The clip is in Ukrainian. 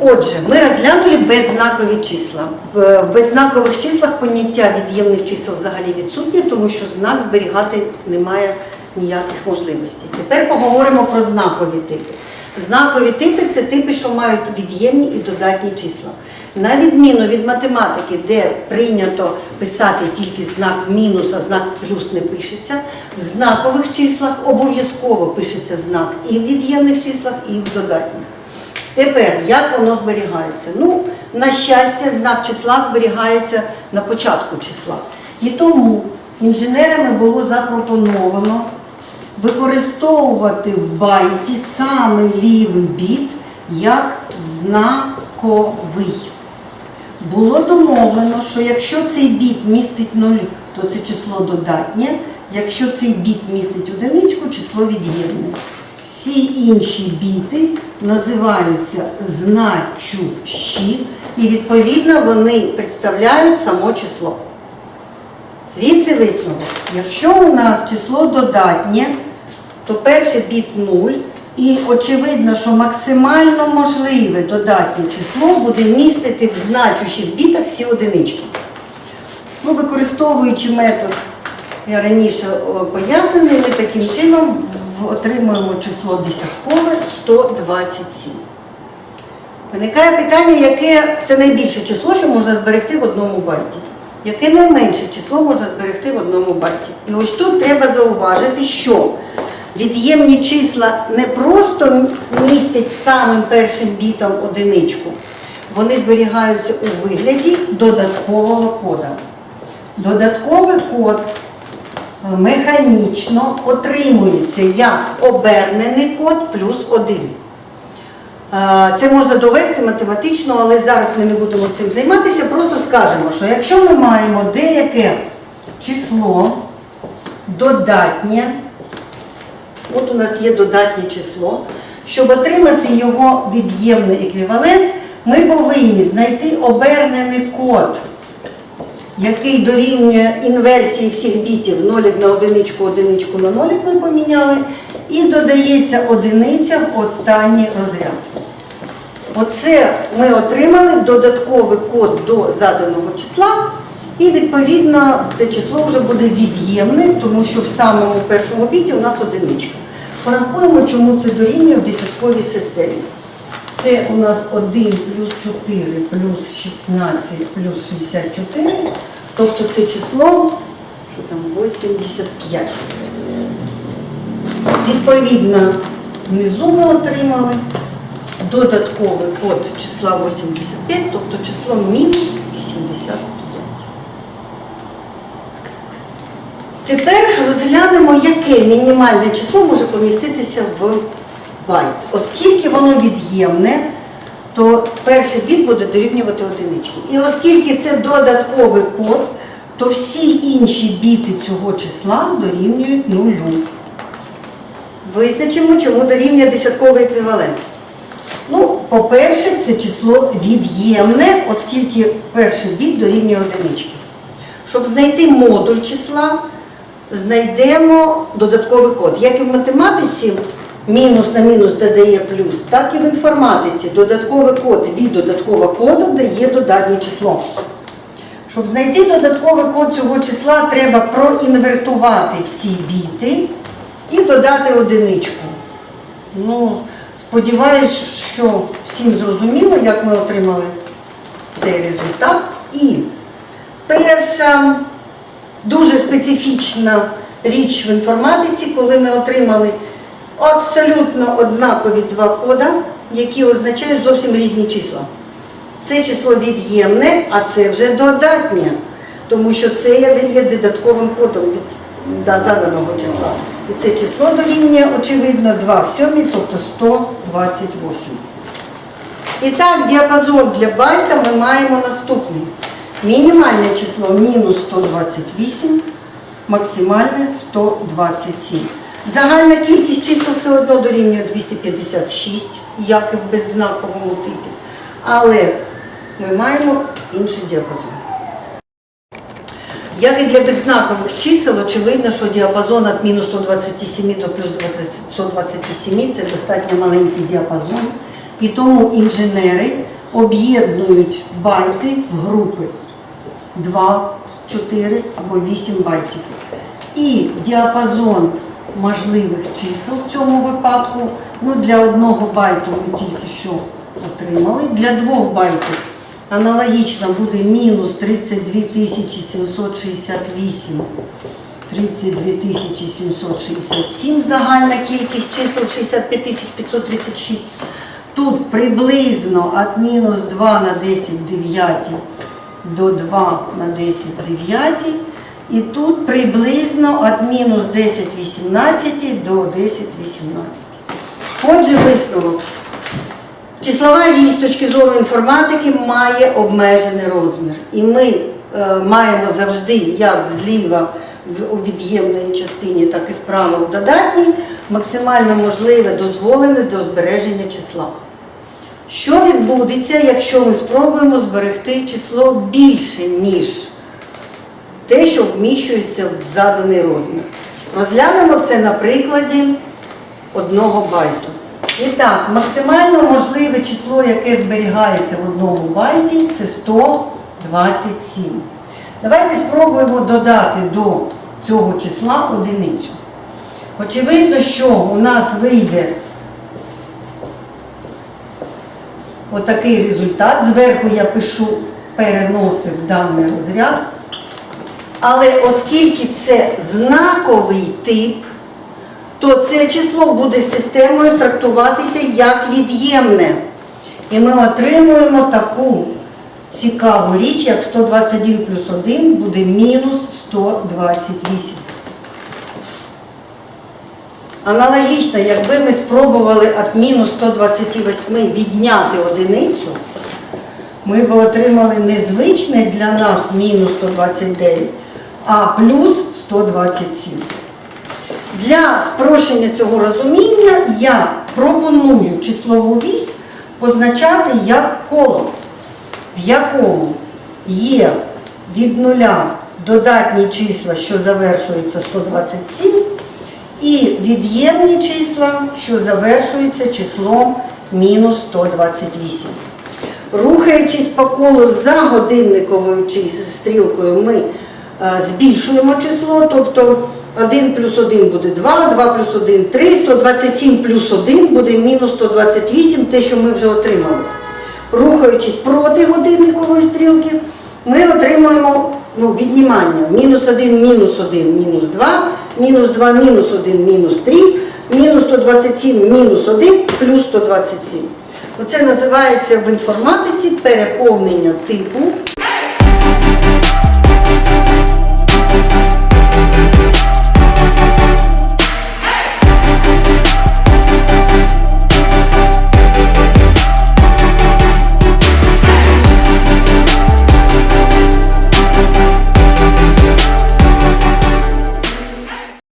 Отже, ми розглянули беззнакові числа. В беззнакових числах поняття від'ємних чисел взагалі відсутнє, тому що знак зберігати немає ніяких можливостей. Тепер поговоримо про знакові типи. Знакові типи це типи, що мають від'ємні і додатні числа. На відміну від математики, де прийнято писати тільки знак мінус, а знак плюс не пишеться, в знакових числах обов'язково пишеться знак і в від'ємних числах, і в додатніх. Тепер, як воно зберігається? Ну, на щастя, знак числа зберігається на початку числа. І тому інженерами було запропоновано використовувати в байті саме лівий біт як знаковий. Було домовлено, що якщо цей біт містить 0, то це число додатнє, якщо цей біт містить одиничку, число від'ємне. Всі інші біти називаються значущі, і відповідно вони представляють само число. Звідси висновок. Якщо у нас число додатнє, то перший біт 0, і очевидно, що максимально можливе додатнє число буде містити в значущих бітах всі одинички. Ну, використовуючи метод, раніше пояснений, ми таким чином отримуємо число десяткове 127. Виникає питання, яке це найбільше число, що можна зберегти в одному байті. Яке найменше число можна зберегти в одному байті. І ось тут треба зауважити, що від'ємні числа не просто містять самим першим бітом одиничку, вони зберігаються у вигляді додаткового кода. Додатковий код е, механічно отримується як обернений код плюс 1. Е, Це можна довести математично, але зараз ми не будемо цим займатися. Просто скажемо, що якщо ми маємо деяке число додатнє, от у нас є додатнє число, щоб отримати його від'ємний еквівалент, ми повинні знайти обернений код, який дорівнює інверсії всіх бітів, нолік на одиничку, одиничку на нолік ми поміняли, і додається одиниця в останній розряд. Оце ми отримали додатковий код до заданого числа, і відповідно це число вже буде від'ємне, тому що в самому першому біті у нас одиничка. Порахуємо, чому це дорівнює в десятковій системі. Це у нас 1 плюс 4 плюс 16 плюс 64, тобто це число, що там, 85. Відповідно, внизу ми отримали додатковий код числа 85, тобто число мінус 85. Тепер розглянемо, яке мінімальне число може поміститися в байт. Оскільки воно від'ємне, то перший біт буде дорівнювати одинички. І оскільки це додатковий код, то всі інші біти цього числа дорівнюють нулю. Визначимо, чому дорівнює десятковий еквівалент. Ну, по-перше, це число від'ємне, оскільки перший біт дорівнює одинички. Щоб знайти модуль числа, знайдемо додатковий код. Як і в математиці мінус на мінус додає плюс, так і в інформатиці додатковий код від додаткового коду дає додатнє число. Щоб знайти додатковий код цього числа, треба проінвертувати всі біти і додати одиничку. Ну, сподіваюсь, що всім зрозуміло, як ми отримали цей результат. І перша дуже специфічна річ в інформатиці, коли ми отримали абсолютно однакові два кода, які означають зовсім різні числа. Це число від'ємне, а це вже додатнє, тому що це є додатковим кодом від да, заданого числа. І це число дорівнює, очевидно, 2 в 7, тобто 128. І так, діапазон для байта ми маємо наступний. Мінімальне число мінус 128, максимальне 127. Загальна кількість чисел все одно дорівнює 256, як і в беззнаковому типі. Але ми маємо інший діапазон. Як і для беззнакових чисел, очевидно, що діапазон від мінус 127 до плюс 20 127 це достатньо маленький діапазон. І тому інженери об'єднують байти в групи 2, 4 або 8 байтів. І діапазон можливих чисел в цьому випадку, ну для одного байту ми тільки що отримали, для двох байтів аналогічно буде мінус 32 768 32 767 загальна кількість чисел 65 536. Тут приблизно від мінус 2 на 10 дев'яті до 2 на 10 дев'яті. І тут приблизно від мінус 10 18 до 10 18. Отже, висновок. Числова вісь з інформатики має обмежений розмір. І ми е, маємо завжди, як зліва в, у від'ємної частині, так і справа у додатній, максимально можливе дозволене до збереження числа. Що відбудеться, якщо ми спробуємо зберегти число більше, ніж те, що вміщується в заданий розмір? Розглянемо це на прикладі одного байту. І так, максимально можливе число, яке зберігається в одному байті, це 127. Давайте спробуємо додати до цього числа одиницю. Очевидно, що у нас вийде отакий результат. Зверху я пишу переносив даний розряд. Але оскільки це знаковий тип, то це число буде системою трактуватися як від'ємне. І ми отримуємо таку цікаву річ, як 121 плюс 1 буде мінус 128. Аналогічно, якби ми спробували від мінус 128 відняти одиницю, ми б отримали незвичне для нас мінус 129, а плюс 127. Для спрощення цього розуміння я пропоную числову вісь позначати як коло, в якому є від нуля додатні числа, що завершуються 127, і від'ємні числа, що завершуються числом мінус 128. Рухаючись по колу за годинниковою стрілкою, ми збільшуємо число, тобто 1 плюс 1 буде 2, 2 плюс 1 3, 127 плюс 1 буде мінус 128, те, що ми вже отримали. Рухаючись проти годинникової стрілки, ми отримуємо ну, віднімання. Мінус 1, мінус 1, мінус 2, мінус 2, мінус 1, мінус 3, мінус 127, мінус 1, плюс 127. Оце називається в інформатиці переповнення типу